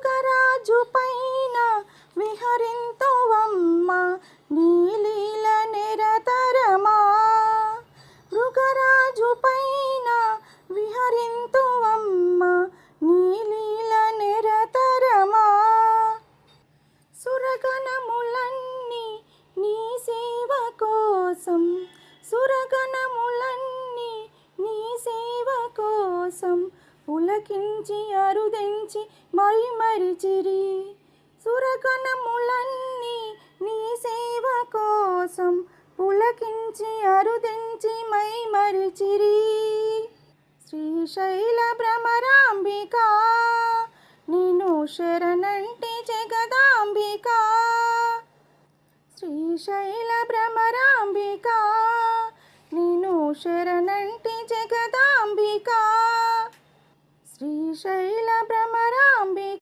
స్వర్గరాజు పైన విహరింతువమ్మ నీలీల నిరతరమా? మృగరాజు పైన విహరింతువమ్మ నీలీల నిరతరమా? సురగణములన్నీ నీ సేవ కోసం సురగణములన్నీ నీ సేవ కోసం పులకించి అరుదెంచి మరి మరిచిరి సురకణములన్నీ నీ సేవ కోసం పులకించి అరుదెంచి మై మరిచిరి శ్రీశైల భ్రమరాంబిక నేను శరణంటి జగదాంబిక. శ్రీశైల భ్రమరాంబిక నేను శరణ శ్రీశైల భ్రమరాంబిక